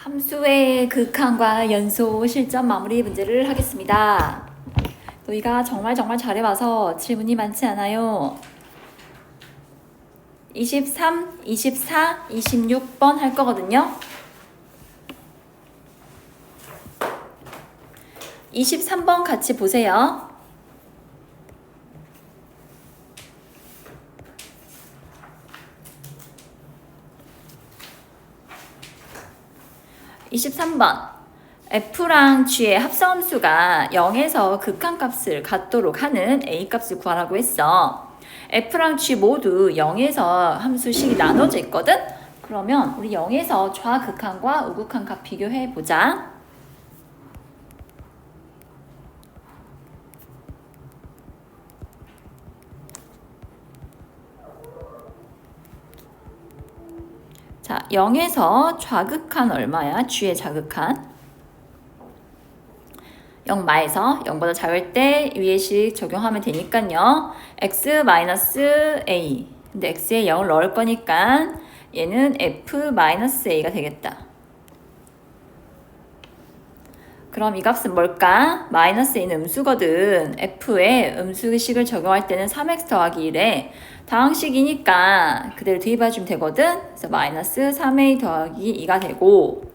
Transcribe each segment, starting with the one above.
함수의 극한과 연소 실전 마무리 문제를 하겠습니다. 너희가 정말 정말 잘해봐서 질문이 많지 않아요. 23, 24, 26번 할 거거든요. 23번 같이 보세요. 이십삼 번 F랑 G의 합성함수가 0에서 극한값을 갖도록 하는 A값을 구하라고 했어. F랑 G 모두 0에서 함수식이 나눠져 있거든? 그러면 우리 0에서 좌극한과 우극한 값 비교해 보자. 자, 0에서 좌극한 얼마야? G의 좌극한. 0 마에서 0보다 작을 때 위의 식 적용하면 되니까요. x a. 근데 x에 0을 넣을 거니까 얘는 f a가 되겠다. 그럼 이 값은 뭘까? 마이너스 a는 음수거든. f에 음수식을 적용할 때는 3x 더하기 1에 다항식이니까 그대로 대입해주면 되거든. 그래서 마이너스 3a 더하기 2가 되고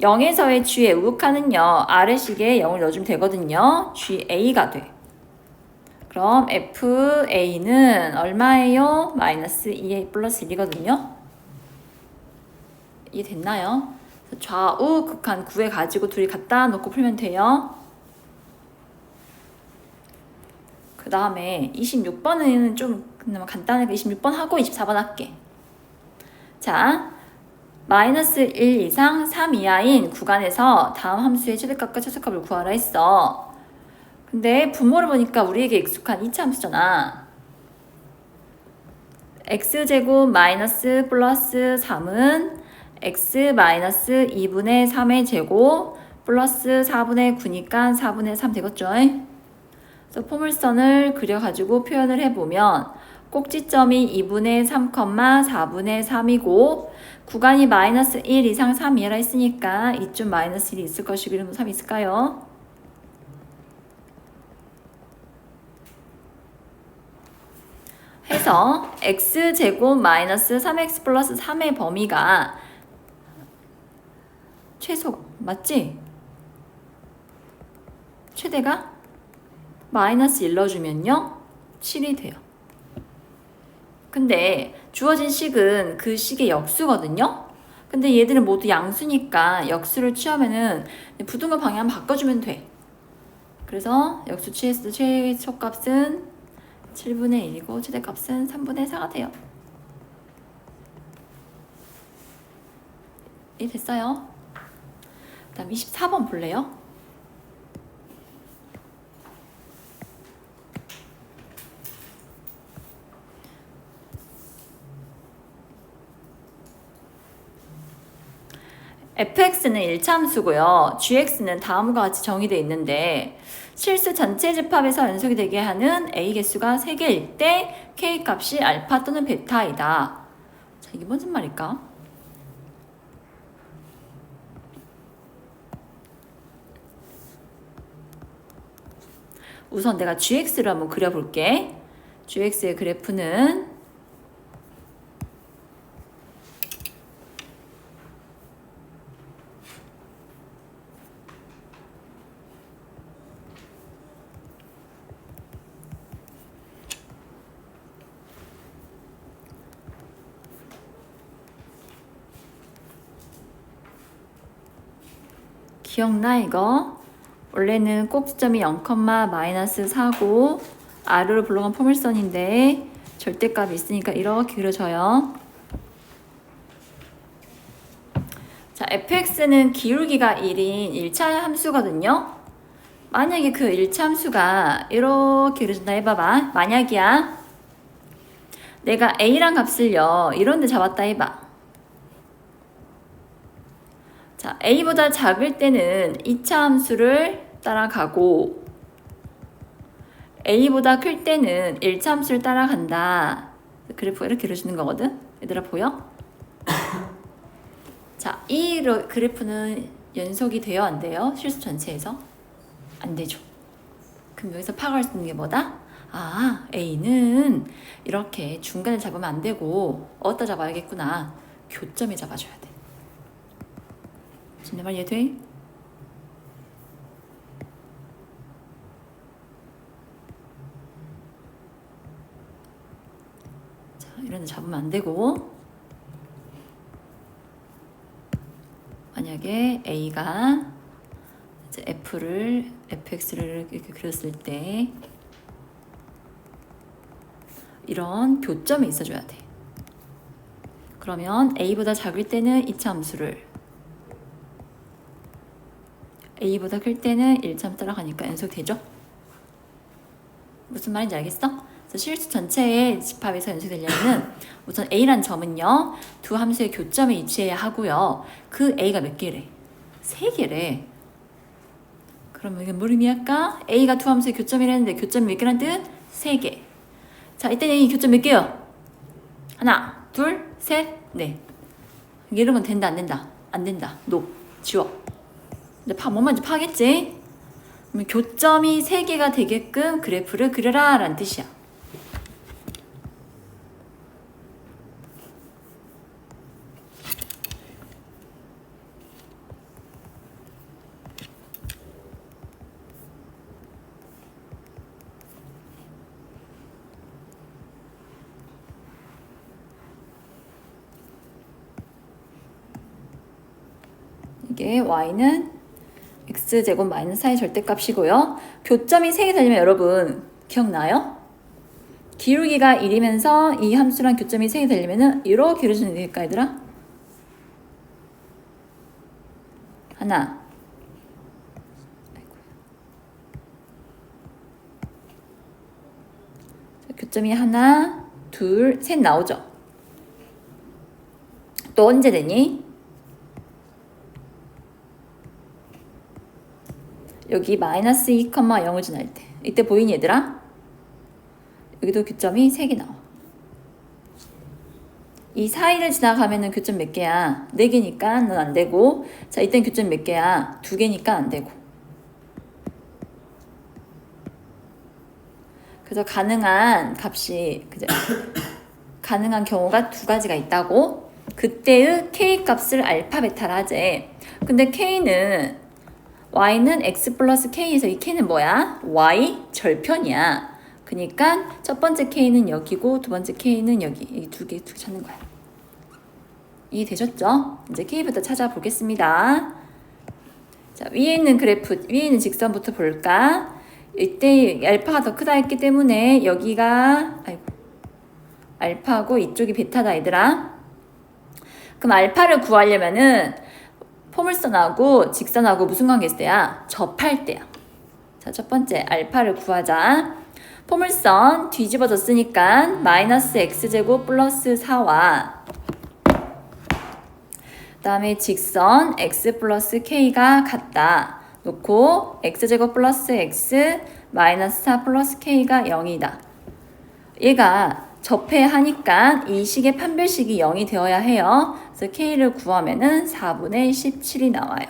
0에서의 g의 우극한은요 아래식에 0을 넣어주면 되거든요 ga가 돼 그럼 fa는 얼마예요? 마이너스 2a 플러스 1이거든요 이해 됐나요? 좌우 극한 구해 가지고 둘이 갖다 놓고 풀면 돼요 그 다음에 26번은 좀 그나마 간단하게 26번 하고 24번 할게 자 마이너스 1 이상 3 이하인 구간에서 다음 함수의 최대값과 최소값을 구하라 했어. 근데 분모를 보니까 우리에게 익숙한 2차 함수잖아. x제곱 마이너스 플러스 3은 x 마이너스 2분의 3의 제곱 플러스 4분의 9니까 4분의 3 되겠죠? 그래서 포물선을 그려가지고 표현을 해보면 꼭지점이 2분의 3, 4분의 3이고 구간이 마이너스 1 이상 3 이하라 했으니까 이쯤 마이너스 1이 있을 것이고 이러면 3 있을까요? 해서 x제곱 마이너스 3x 플러스 3의 범위가 최소 맞지? 최대가 마이너스 1 넣어주면요 7이 돼요 근데 주어진 식은 그 식의 역수거든요. 근데 얘들은 모두 양수니까 역수를 취하면은 부등호 방향 바꿔주면 돼. 그래서 역수 취했을 때 최초값은 7분의 1이고 최대값은 3분의 4가 돼요. 이 됐어요. 그다음 24번 볼래요? Fx는 1차함수고요. gx는 다음과 같이 정의되어 있는데 실수 전체 집합에서 연속이 되게 하는 a 개수가 3개일 때 k 값이 알파 또는 베타이다. 자, 이게 무슨 말일까? 우선 내가 gx를 한번 그려볼게. gx의 그래프는 기억나 이거? 원래는 꼭지점이 0, 마이너스 4고 아래로 불러간 포물선인데 절대값이 있으니까 이렇게 그려져요. 자, fx는 기울기가 1인 1차 함수거든요. 만약에 그 1차 함수가 이렇게 그려진다 해봐봐. 만약이야. 내가 a란 값을요. 이런 데 잡았다 해봐. 자, a보다 작을 때는 2차 함수를 따라가고 a보다 클 때는 1차 함수를 따라간다. 그래프가 이렇게 그려지는 거거든. 얘들아 보여? 자, 이 러- 그래프는 연속이 돼요, 안 돼요? 실수 전체에서? 안 되죠. 그럼 여기서 파악할 수 있는 게 뭐다? 아, A는 이렇게 중간에 잡으면 안 되고 어디다 잡아야겠구나. 교점에 잡아줘야 돼. 지금 내말 이해돼? 자, 이런 데 잡으면 안 되고 만약에 A가 이제 F를 fx를 이렇게 그렸을 때 이런 교점이 있어줘야 돼. 그러면 a보다 작을 때는 2차 함수를 a보다 클 때는 1차 함수 따라가니까 연속 되죠? 무슨 말인지 알겠어? 실수 전체의 집합에서 연속되려면 우선 a란 점은요 두 함수의 교점에 위치해야 하고요 그 a가 몇 개래? 세 개래 그러면 이게 뭘 의미할까? a가 두 함수의 교점이라는데 교점이 몇 개란 뜻? 세 개. 자 이때는 이 교점 몇 개요? 하나, 둘, 셋, 넷. 이런 건 된다 안 된다? 안 된다. 노. 지워. 근데 파뭔 말인지 파겠지? 교점이 세 개가 되게끔 그래프를 그려라 라는 뜻이야. 이게 y는 x제곱 마이너스 4의 절대값이고요. 교점이 3개 되려면 여러분 기억나요? 기울기가 1이면서 이 함수랑 교점이 3개 되려면 이렇게 그려주면 되니까 얘들아? 하나 교점이 하나 둘 셋 나오죠? 또 언제 되니? 여기 마이너스 2,0을 지날 때 이때 보이니 얘들아? 여기도 교점이 3개 나와 이 사이를 지나가면은 교점 몇 개야? 4개니까 넌 안 되고 자 이땐 교점 몇 개야? 2개니까 안 되고 그래서 가능한 값이 그죠? 가능한 경우가 두 가지가 있다고 그때의 k 값을 알파 베타라 하재 근데 k는 y는 x 플러스 k에서 이 k는 뭐야? y 절편이야. 그러니까 첫 번째 k는 여기고 두 번째 k는 여기 이 두 개 두 개 찾는 거야. 이해되셨죠? 이제 k부터 찾아보겠습니다. 자 위에 있는 그래프 위에 있는 직선부터 볼까? 이때 알파가 더 크다 했기 때문에 여기가 아이고 알파고 이쪽이 베타다 얘들아. 그럼 알파를 구하려면은 포물선하고 직선하고 무슨 관계 있을 때야? 접할 때야. 자, 첫 번째 알파를 구하자. 포물선 뒤집어졌으니까 마이너스 x제곱 플러스 4와 그 다음에 직선 x 플러스 k가 같다. 놓고 x제곱 플러스 x 마이너스 4 플러스 k가 0이다. 얘가 접해하니까 이 식의 판별식이 0이 되어야 해요. 그래서 k를 구하면은 4분의 17이 나와요.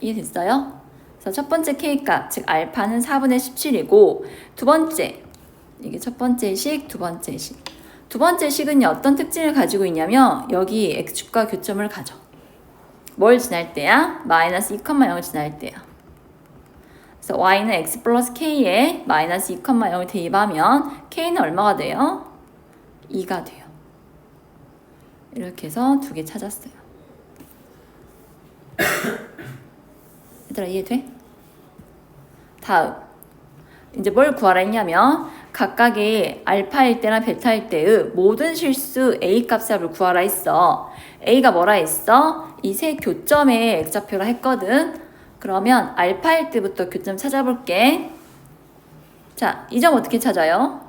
이해됐어요? 그래서 첫 번째 k 값, 즉 알파는 4분의 17이고 두 번째, 이게 첫 번째 식, 두 번째 식. 두 번째 식은요, 어떤 특징을 가지고 있냐면 여기 x축과 교점을 가져. 뭘 지날 때야? 마이너스 2,0을 지날 때야. 그래서 y는 x 플러스 k에 마이너스 2,0을 대입하면 k는 얼마가 돼요? 2가 돼요. 이렇게 해서 두 개 찾았어요. 얘들아 이해돼? 다음 이제 뭘 구하라 했냐면 각각의 알파일 때나 베타일 때의 모든 실수 a 값을 구하라 했어. a가 뭐라 했어? 이 세 교점의 x좌표라 했거든. 그러면 알파일 때부터 교점 찾아볼게. 자, 이 점 어떻게 찾아요?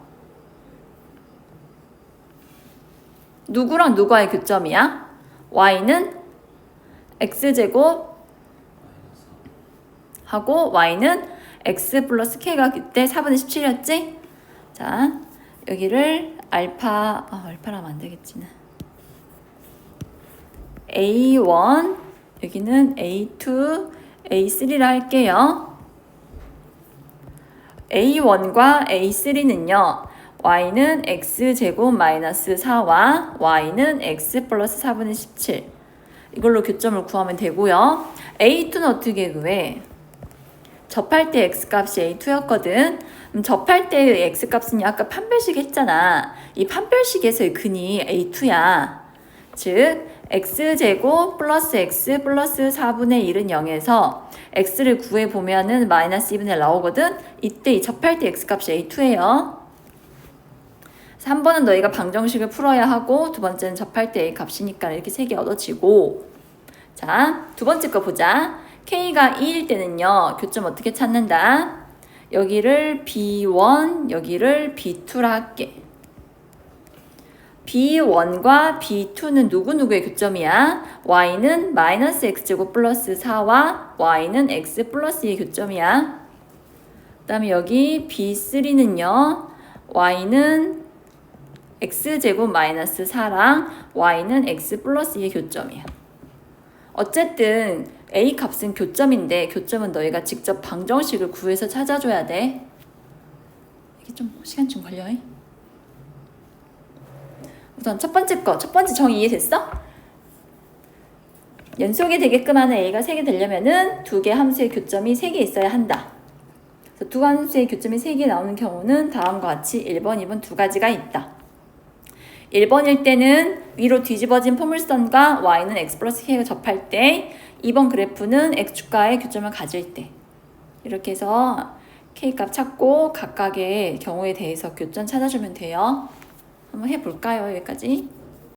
누구랑 누구의 교점이야? y는 x제곱 하고 y는 x 플러스 k가 그때 4분의 17이었지? 자, 여기를 알파, 아, 알파라면 안 되겠지. A1 여기는 A2, A3라 할게요. A1과 A3는요. y는 x제곱 마이너스 4와 y는 x 플러스 4분의 17 이걸로 교점을 구하면 되고요. A2는 어떻게 구해? 접할 때 x값이 A2였거든. 그럼 접할 때의 x값은 아까 판별식 했잖아. 이 판별식에서의 근이 A2야. 즉 x제곱 플러스 x 플러스 4분의 1은 0에서 x를 구해보면은 마이너스 2분의 1 나오거든. 이때 이 접할 때 x값이 A2예요. 3번은 너희가 방정식을 풀어야 하고 두 번째는 접할 때 A 값이니까 이렇게 세 개 얻어지고 자, 두 번째 거 보자. K가 2일 때는요. 교점 어떻게 찾는다? 여기를 B1, 여기를 B2라 할게. B1과 B2는 누구누구의 교점이야? Y는 마이너스 X제곱 플러스 4와 Y는 X 플러스 2의 교점이야. 그 다음에 여기 B3는요. Y는 x제곱 마이너스 4랑 y는 x 플러스 2의 교점이야. 어쨌든 a 값은 교점인데 교점은 너희가 직접 방정식을 구해서 찾아줘야 돼. 이게 좀 시간 좀 걸려. 우선 첫 번째 거, 첫 번째 정의 이해됐어? 연속이 되게끔 하는 a가 3개 되려면은 두 개 함수의 교점이 3개 있어야 한다. 그래서 두 함수의 교점이 3개 나오는 경우는 다음과 같이 1번, 2번 두 가지가 있다. 1번일 때는 위로 뒤집어진 포물선과 y는 x 플러스 k가 접할 때 2번 그래프는 x축과의 교점을 가질 때 이렇게 해서 k값 찾고 각각의 경우에 대해서 교점 찾아주면 돼요. 한번 해볼까요? 여기까지.